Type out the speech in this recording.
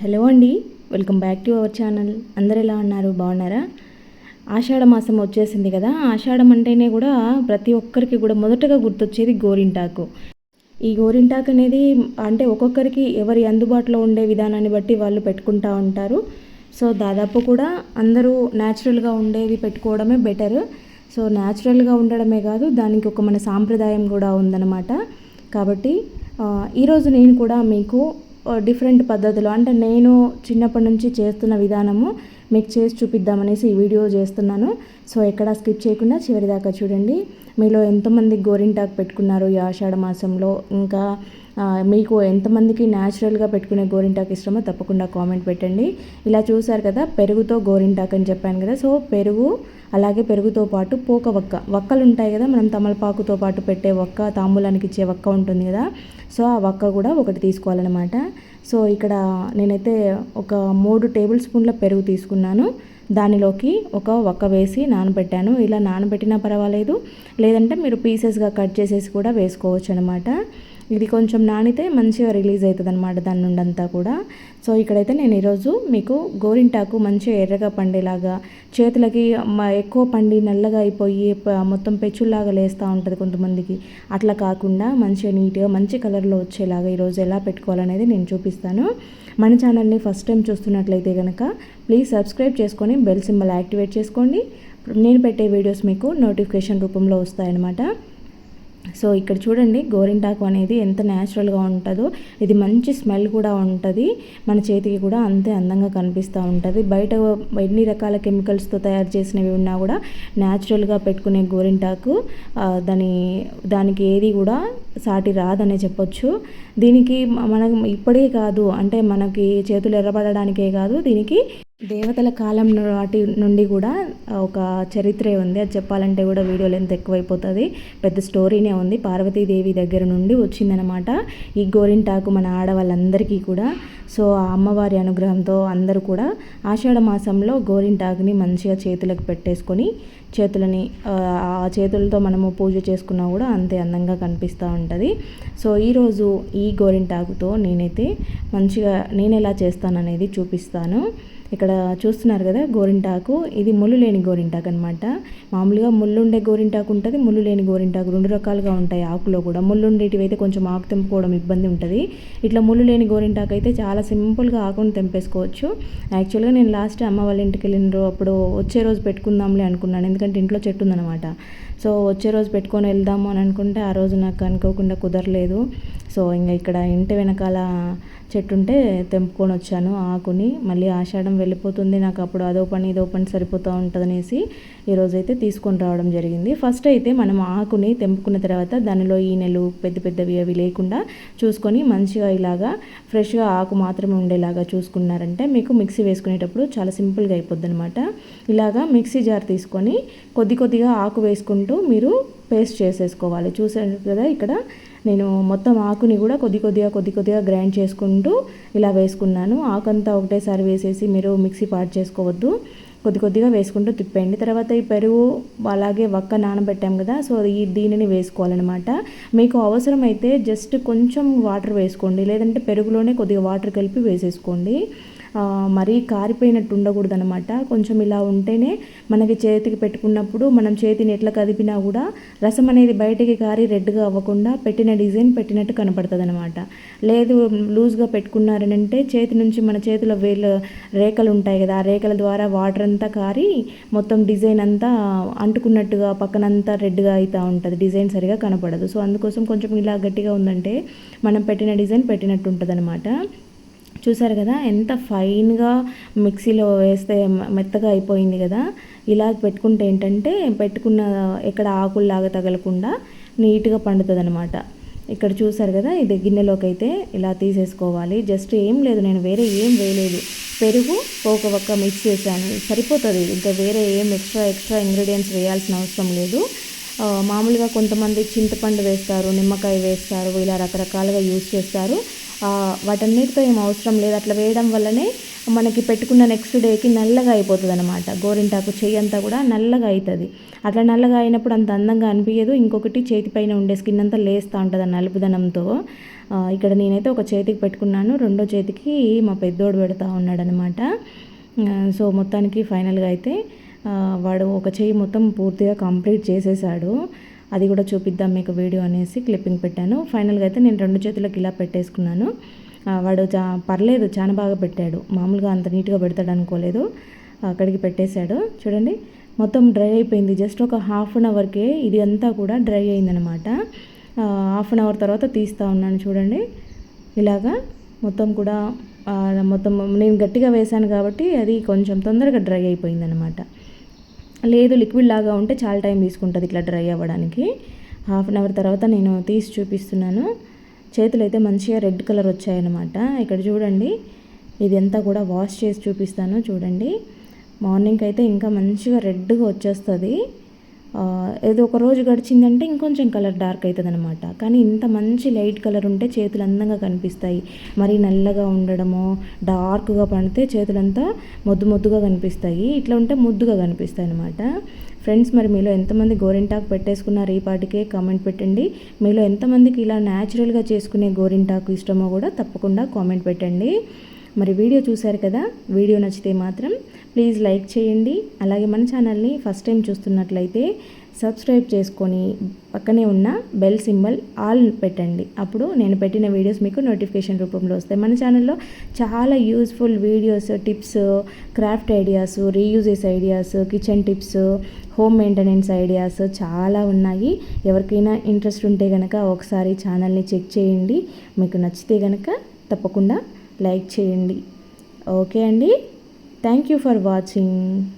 Hello అండి welcome back to our channel. అందరు ఎలా ఉన్నారు? బాగున్నారా? ఆషాఢ మాసం వచ్చేసింది కదా ఆషాఢం అంటేనే కూడా ప్రతి ఒక్కరికి కూడా మొదటగా గుర్తొచ్చేది గోరింటాకు. ఈ గోరింటాకు అనేది అంటే ఒక్కొక్కరికి ఎవరి అందుబాటులో ఉండే విధానాన్ని బట్టి వాళ్ళు పెట్టుకుంటూ ఉంటారు. సో దాదాపు కూడా అందరూ న్యాచురల్గా ఉండేవి పెట్టుకోవడమే బెటర్. సో న్యాచురల్గా ఉండడమే కాదు దానికి ఒక మన సాంప్రదాయం కూడా ఉందన్నమాట. కాబట్టి ఈరోజు నేను కూడా మీకు డిఫరెంట్ పద్ధతిలో. అంటే నేను చిన్నప్పటి నుంచి చేస్తున్న విధానము మీకు చేసి చూపిద్దామనేసి ఈ వీడియో చేస్తున్నాను. సో ఎక్కడ స్కిప్ చేయకుండా చివరి దాకా చూడండి. మీలో ఎంతమంది గోరింటాకు పెట్టుకున్నారు ఈ ఆషాఢ మాసంలో ఇంకా మీకు ఎంతమందికి న్యాచురల్గా పెట్టుకునే గోరింటాకు ఇష్టమో తప్పకుండా కామెంట్ పెట్టండి. ఇలా చూసారు కదా పెరుగుతో గోరింటాకు అని చెప్పాను కదా సో పెరుగు అలాగే పెరుగుతో పాటు పోక వక్క. వక్కలు ఉంటాయి కదా మనం తమలపాకుతో పాటు పెట్టే వక్క తాంబూలానికి ఇచ్చే వక్క ఉంటుంది కదా సో ఆ వక్క కూడా ఒకటి తీసుకోవాలన్నమాట. సో ఇక్కడ నేనైతే ఒక మూడు టేబుల్ స్పూన్ల పెరుగు తీసుకున్నాను. దానిలోకి ఒక వక్క వేసి నానబెట్టాను. ఇలా నానబెట్టినా పర్వాలేదు. లేదంటే మీరు పీసెస్గా కట్ చేసేసి కూడా వేసుకోవచ్చు అనమాట ఇది కొంచెం నానితే మంచిగా రిలీజ్ అవుతుంది అనమాట దాని నుండి అంతా కూడా. సో ఇక్కడైతే నేను ఈరోజు మీకు గోరింటాకు మంచిగా ఎర్రగా పండేలాగా చేతులకి ఎక్కువ పండి నల్లగా అయిపోయి మొత్తం పెచ్చుల్లాగా లేస్తూ ఉంటుంది కొంతమందికి. అట్లా కాకుండా మంచిగా నీట్గా మంచి కలర్లో వచ్చేలాగా ఈరోజు ఎలా పెట్టుకోవాలనేది నేను చూపిస్తాను. మన ఛానల్ని ఫస్ట్ టైం చూస్తున్నట్లయితే కనుక ప్లీజ్ సబ్స్క్రైబ్ చేసుకొని బెల్ సింబల్ యాక్టివేట్ చేసుకోండి. నేను పెట్టే వీడియోస్ మీకు నోటిఫికేషన్ రూపంలో వస్తాయన్నమాట. సో ఇక్కడ చూడండి గోరింటాకు అనేది ఎంత న్యాచురల్గా ఉంటుందో ఇది మంచి స్మెల్ కూడా ఉంటుంది. మన చేతికి కూడా అంతే అందంగా కనిపిస్తూ ఉంటుంది. బయట ఎన్ని రకాల కెమికల్స్తో తయారు చేసినవి ఉన్నా కూడా న్యాచురల్గా పెట్టుకునే గోరింటాకు దాని దానికి ఏది కూడా సాటి రాదనే చెప్పొచ్చు. దీనికి మనకు మనం ఇప్పుడే కాదు అంటే మనకి చేతులు ఎర్రబడడానికే కాదు దీనికి దేవతల కాలం నాటి నుండి కూడా ఒక చరిత్రే ఉంది. అది చెప్పాలంటే కూడా వీడియో లెంత్ ఎక్కువైపోతుంది. పెద్ద స్టోరీనే ఉంది. పార్వతీదేవి దగ్గర నుండి వచ్చిందనమాట ఈ గోరింటాకు మన ఆడవాళ్ళందరికీ కూడా. సో ఆ అమ్మవారి అనుగ్రహంతో అందరూ కూడా ఆషాఢ మాసంలో గోరింటాకుని మంచిగా చేతులకు పెట్టేసుకొని చేతులని ఆ, చేతులతో మనము పూజ చేసుకున్నా కూడా అంతే అందంగా కనిపిస్తూ ఉంటుంది. సో ఈరోజు ఈ గోరింటాకుతో నేనైతే మంచిగా నేను ఎలా చేస్తాననేది చూపిస్తాను. ఇక్కడ చూస్తున్నారు కదా గోరింటాకు. ఇది ముళ్ళు లేని గోరింటాకు అనమాట మామూలుగా ముళ్ళు ఉండే గోరింటాకు ఉంటుంది ముళ్ళు లేని గోరింటాకు రెండు రకాలుగా ఉంటాయి ఆకులో కూడా. ముళ్ళు ఉండేటివి అయితే కొంచెం ఆకు తెంపుకోవడం ఇబ్బంది ఉంటుంది. ఇట్లా ముళ్ళు లేని గోరింటాకు అయితే చాలా సింపుల్గా ఆకుని తెంపేసుకోవచ్చు. యాక్చువల్గా నేను లాస్ట్ అమ్మ వాళ్ళ ఇంటికి వెళ్ళిన అప్పుడు వచ్చే రోజు పెట్టుకుందాంలే అనుకున్నాను. ఎందుకంటే ఇంట్లో చెట్టు ఉందన్నమాట. సో వచ్చే రోజు పెట్టుకొని వెళ్దాము అని అనుకుంటే ఆ రోజు నాకు అనుకోకుండా కుదరలేదు. సో ఇంకా ఇక్కడ ఇంటి వెనకాల చెట్టు ఉంటే తెంపుకొని వచ్చాను ఆకుని. మళ్ళీ ఆషాఢం వెళ్ళిపోతుంది నాకు అప్పుడు అదో పని ఇదో పని సరిపోతూ ఉంటుంది అనేసి ఈరోజైతే తీసుకొని రావడం జరిగింది. ఫస్ట్ అయితే మనం ఆకుని తెంపుకున్న తర్వాత దానిలో ఈనెలు పెద్ద పెద్దవి అవి లేకుండా చూసుకొని మంచిగా ఇలాగా ఫ్రెష్గా ఆకు మాత్రమే ఉండేలాగా చూసుకున్నారంటే మీకు మిక్సీ వేసుకునేటప్పుడు చాలా సింపుల్గా అయిపోద్ది అనమాట ఇలాగా మిక్సీ జార్ తీసుకొని కొద్ది కొద్దిగా ఆకు వేసుకుంటూ మీరు పేస్ట్ చేసేసుకోవాలి. చూసారు కదా ఇక్కడ నేను మొత్తం ఆకుని కూడా కొద్ది కొద్దిగా కొద్ది కొద్దిగా గ్రైండ్ చేసుకుంటూ ఇలా వేసుకున్నాను. ఆకంతా ఒకటేసారి వేసేసి మీరు మిక్సీ పాడు చేసుకోవద్దు. కొద్ది కొద్దిగా వేసుకుంటూ తిప్పండి తర్వాత ఈ పెరుగు అలాగే వక్క నానబెట్టాం కదా సో ఈ దీనిని వేసుకోవాలన్నమాట. మీకు అవసరమైతే జస్ట్ కొంచెం వాటర్ వేసుకోండి. లేదంటే పెరుగులోనే కొద్దిగా వాటర్ కలిపి వేసేసుకోండి. మరీ కారిపోయినట్టు ఉండకూడదు అనమాట కొంచెం ఇలా ఉంటేనే మనకి చేతికి పెట్టుకున్నప్పుడు మనం చేతిని ఎట్లా కదిపినా కూడా రసం అనేది బయటికి కారి రెడ్గా అవ్వకుండా పెట్టిన డిజైన్ పెట్టినట్టు కనపడుతుంది అనమాట లేదు లూజ్గా పెట్టుకున్నారనంటే చేతి నుంచి మన చేతిలో వేలు రేఖలు ఉంటాయి కదా ఆ రేఖల ద్వారా వాటర్ అంతా కారి మొత్తం డిజైన్ అంతా అంటుకున్నట్టుగా పక్కనంతా రెడ్గా అవుతూ ఉంటుంది. డిజైన్ సరిగా కనపడదు. సో అందుకోసం కొంచెం ఇలా గట్టిగా ఉందంటే మనం పెట్టిన డిజైన్ పెట్టినట్టు ఉంటుంది అనమాట చూసారు కదా ఎంత ఫైన్గా మిక్సీలో వేస్తే మెత్తగా అయిపోయింది కదా. ఇలా పెట్టుకుంటే ఏంటంటే పెట్టుకున్న ఎక్కడ ఆకుల్లాగా తగలకుండా నీట్గా పండుతుంది అనమాట ఇక్కడ చూసారు కదా ఇది గిన్నెలోకి అయితే ఇలా తీసేసుకోవాలి. జస్ట్ ఏం లేదు నేను వేరే ఏం వేయలేదు. పెరుగు ఒక ఒక్క మిక్స్ చేశాను. సరిపోతుంది ఇంకా వేరే ఏం ఎక్స్ట్రా ఎక్స్ట్రా ఇంగ్రీడియంట్స్ వేయాల్సిన అవసరం లేదు. మామూలుగా కొంతమంది చింతపండు వేస్తారు నిమ్మకాయ వేస్తారు ఇలా రకరకాలుగా యూజ్ చేస్తారు. వాటన్నిటితో ఏం అవసరం లేదు. అట్లా వేయడం వల్లనే మనకి పెట్టుకున్న నెక్స్ట్ డేకి నల్లగా అయిపోతుంది అనమాట గోరింటాకు చెయ్యి అంతా కూడా నల్లగా అవుతుంది అట్లా నల్లగా అయినప్పుడు అంత అందంగా అనిపించదు ఇంకొకటి చేతి పైన ఉండే స్కిన్ అంతా లేస్తూ ఉంటుంది ఆ నలుపుదనంతో ఇక్కడ నేనైతే ఒక చేతికి పెట్టుకున్నాను. రెండో చేతికి మా పెద్దోడు పెడతా ఉన్నాడనమాట సో మొత్తానికి ఫైనల్గా అయితే వాడు ఒక చేయి మొత్తం పూర్తిగా కంప్లీట్ చేసేసాడు. అది కూడా చూపిద్దాం మీకు వీడియో అనేసి క్లిప్పింగ్ పెట్టాను. ఫైనల్గా అయితే నేను రెండు చేతులకు ఇలా పెట్టేసుకున్నాను. వాడు చా పర్లేదు చాలా బాగా పెట్టాడు. మామూలుగా అంత నీట్గా పెడతాడు అనుకోలేదు. అక్కడికి పెట్టేశాడు. చూడండి మొత్తం డ్రై అయిపోయింది. జస్ట్ ఒక హాఫ్ అన్ అవర్కే ఇది అంతా కూడా డ్రై అయిందనమాట హాఫ్ అన్ అవర్ తర్వాత తీస్తూ ఉన్నాను చూడండి. ఇలాగా మొత్తం కూడా మొత్తం నేను గట్టిగా వేశాను కాబట్టి అది కొంచెం తొందరగా డ్రై అయిపోయిందనమాట లేదు లిక్విడ్ లాగా ఉంటే చాలా టైం తీసుకుంటుంది ఇట్లా డ్రై అవ్వడానికి. హాఫ్ అన్ అవర్ తర్వాత నేను తీసి చూపిస్తున్నాను. చేతులు అయితే మంచిగా రెడ్ కలర్ వచ్చాయన్నమాట. ఇక్కడ చూడండి ఇది అంతా కూడా వాష్ చేసి చూపిస్తాను చూడండి. మార్నింగ్ అయితే ఇంకా మంచిగా రెడ్గా వచ్చేస్తుంది. ఏదో ఒక రోజు గడిచిందంటే ఇంకొంచెం కలర్ డార్క్ అవుతుంది అనమాట కానీ ఇంత మంచి లైట్ కలర్ ఉంటే చేతులు అందంగా కనిపిస్తాయి. మరి నల్లగా ఉండడము డార్క్గా పడితే చేతులంతా మొద్దు మొద్దుగా కనిపిస్తాయి. ఇట్లా ఉంటే ముద్దుగా కనిపిస్తాయి అనమాట ఫ్రెండ్స్ మరి మీలో ఎంతమంది గోరింటాకు పెట్టేసుకున్నారు ఈ పాటికే కామెంట్ పెట్టండి. మీలో ఎంతమందికి ఇలా న్యాచురల్గా చేసుకునే గోరింటాకు ఇష్టమో కూడా తప్పకుండా కామెంట్ పెట్టండి. మరి వీడియో చూశారు కదా వీడియో నచ్చితే మాత్రం ప్లీజ్ లైక్ చేయండి. అలాగే మన ఛానల్ని ఫస్ట్ టైం చూస్తున్నట్లయితే సబ్స్క్రైబ్ చేసుకొని పక్కనే ఉన్న బెల్ సింబల్ ఆల్ పెట్టండి. అప్పుడు నేను పెట్టిన వీడియోస్ మీకు నోటిఫికేషన్ రూపంలో వస్తాయి. మన ఛానల్లో చాలా useful videos tips craft ideas reuses ideas kitchen tips home maintenance ideas చాలా ఉన్నాయి. ఎవరికైనా ఇంట్రెస్ట్ ఉంటే కనుక ఒకసారి ఛానల్ని చెక్ చేయండి. మీకు నచ్చితే కనుక తప్పకుండా లైక్ చేయండి. ఓకే అండి. Thank you for watching.